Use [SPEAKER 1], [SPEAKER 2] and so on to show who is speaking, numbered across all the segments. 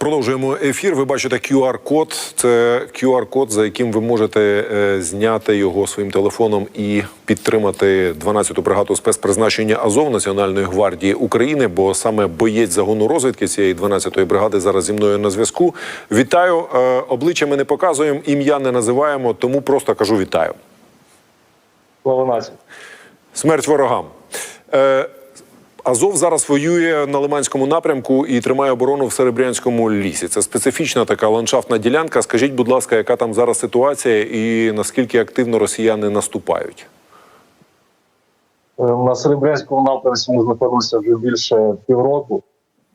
[SPEAKER 1] Продовжуємо ефір. Ви бачите QR-код. Це QR-код, за яким ви можете е, зняти його своїм телефоном і підтримати 12-ту бригаду спецпризначення Азов Національної гвардії України. Бо саме боєць загону розвідки цієї 12-ї бригади зараз зі мною на зв'язку. Вітаю. Е, Обличчя ми не показуємо, ім'я не називаємо, тому просто кажу вітаю.
[SPEAKER 2] Слава нації.
[SPEAKER 1] Смерть ворогам. Азов зараз воює на Лиманському напрямку і тримає оборону в Серебрянському лісі. Це специфічна така ландшафтна ділянка. Скажіть, будь ласка, яка там зараз ситуація і наскільки активно росіяни наступають?
[SPEAKER 2] Е, На Серебрянському напрямці ми знаходимося вже більше півроку.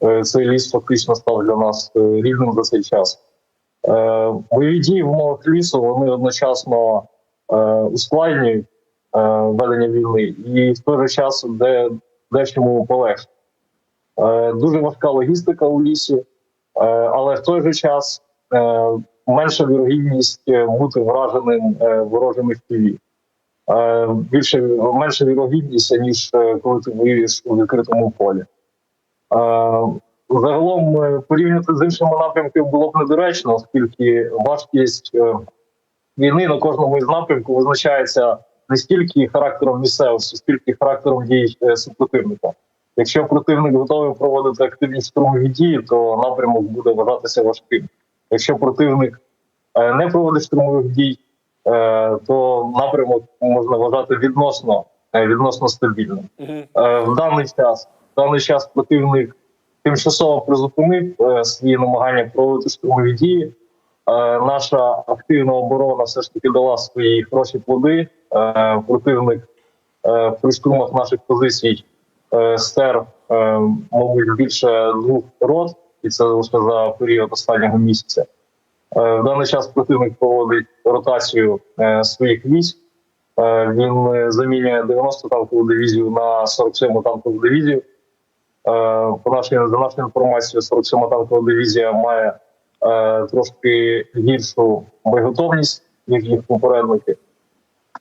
[SPEAKER 2] Е, Цей ліс фактично став для нас е, рідним за цей час. Бойові дії в умовах лісу вони одночасно ускладнюють ведення війни і в той же час де дечому полегшують. Е, Дуже важка логістика у лісі, е, але в той же час е, менша вірогідність бути враженим е, ворожими FPV. Е, більше менша вірогідність, ніж е, коли ти воюєш у відкритому полі. Е, Загалом е, порівняти з іншими напрямками було б недоречно, оскільки важкість е, війни на кожному із напрямків визначається не стільки характером місцевості, скільки характером дій е, супротивника. Якщо противник готовий проводити активні штурмові дії, то напрямок буде вважатися важким. Якщо противник е, не проводить штурмових дій, е, то напрямок можна вважати відносно, відносно стабільним. В даний час в даний час противник тимчасово призупинив свої намагання проводити штурмові дії. Наша активна оборона все ж таки дала свої хороші плоди. Е, Противник е, при штурмах наших позицій е, стер, мабуть, більше двох рот, і це лише за період останнього місяця. В даний час противник проводить ротацію своїх військ. Він замінює 90 танкову дивізію на 47 танкову дивізію. По нашій за нашою інформацією, 47 танкова дивізія має трошки гіршу боєготовність, ніж їх попередники.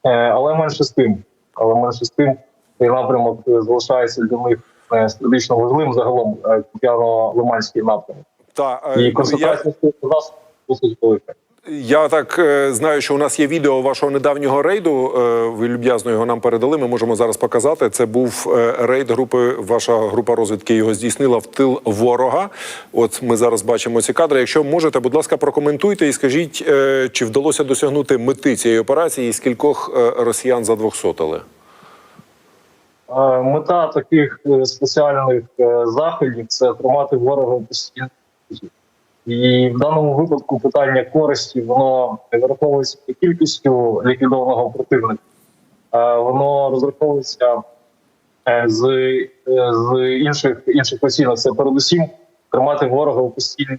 [SPEAKER 2] Е, Але менше з тим, але менше з тим, цей напрямок е, залишається для них е, стратегічно важливим загалом Куп'яно-Лиманський напрямок.
[SPEAKER 1] Та
[SPEAKER 2] І
[SPEAKER 1] е, я,
[SPEAKER 2] у нас досить велика.
[SPEAKER 1] Я так е, знаю, що у нас є відео вашого недавнього рейду. Е, ви люб'язно його нам передали. Ми можемо зараз показати. Це був е, рейд групи. Ваша група розвідки його здійснила в тил ворога. От ми зараз бачимо ці кадри. Якщо можете, будь ласка, прокоментуйте і скажіть, чи вдалося досягнути мети цієї операції, і скількох росіян задвохсотили?
[SPEAKER 2] Мета таких спеціальних заходів це тримати ворога постійно. І в даному випадку питання користі воно враховується не кількістю ліквідованого противника, воно розраховується е, з, е, з інших інших оцінок. Це передусім тримати ворога у постійній.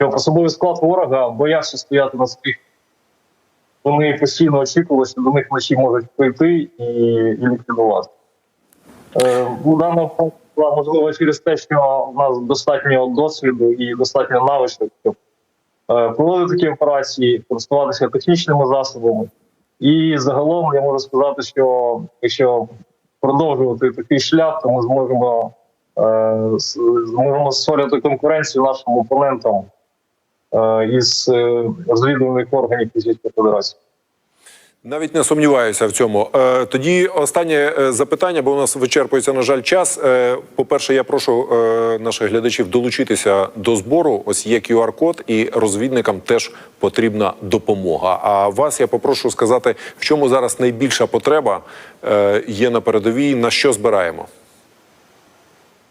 [SPEAKER 2] Особовий склад ворога боявся стояти на своїх. Вони постійно очікували, що до них вночі можуть прийти і, і ліквідувати. Е, У даному випадку, можливо, через те, що в нас достатньо досвіду і достатньо навичок, щоб е, проводити такі операції, користуватися технічними засобами. І загалом я можу сказати, що якщо продовжувати такий шлях, то ми зможемо, е, зможемо створювати конкуренцію нашим опонентам е, із розвідувальних органів Російської Федерації.
[SPEAKER 1] Навіть не сумніваюся в цьому. Е, тоді останнє е, запитання, бо у нас вичерпується, на жаль, час. Е, по-перше, я прошу наших глядачів долучитися до збору. Ось є QR-код, і розвідникам теж потрібна допомога. А вас я попрошу сказати, в чому зараз найбільша потреба є на передовій, на що збираємо.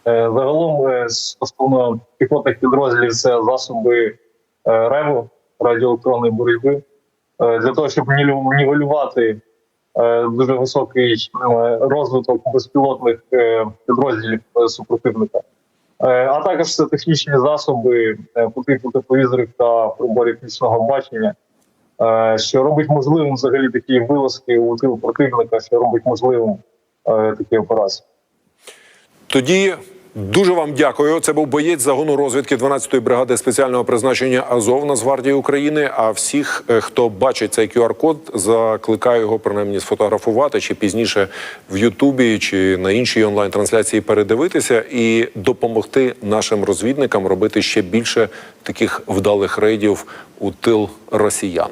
[SPEAKER 2] Загалом з основно піхотних підрозділів це засоби РЕВу радіоелектронної боротьби для того, щоб нівелювати е, дуже високий е, розвиток безпілотних е, підрозділів е, супротивника. Е, А також це технічні засоби е, по типу тепловізорів та приборів нічного бачення, е, що робить можливим взагалі такі вилазки у тил противника, що робить можливим е, такі операції.
[SPEAKER 1] Тоді Дуже вам дякую. Це був боєць загону розвідки 12-ї бригади спеціального призначення Азов Нацгвардії України. А всіх, е, хто бачить цей QR-код, закликаю його принаймні сфотографувати чи пізніше в Ютубі чи на іншій онлайн-трансляції передивитися і допомогти нашим розвідникам робити ще більше таких вдалих рейдів у тил росіян.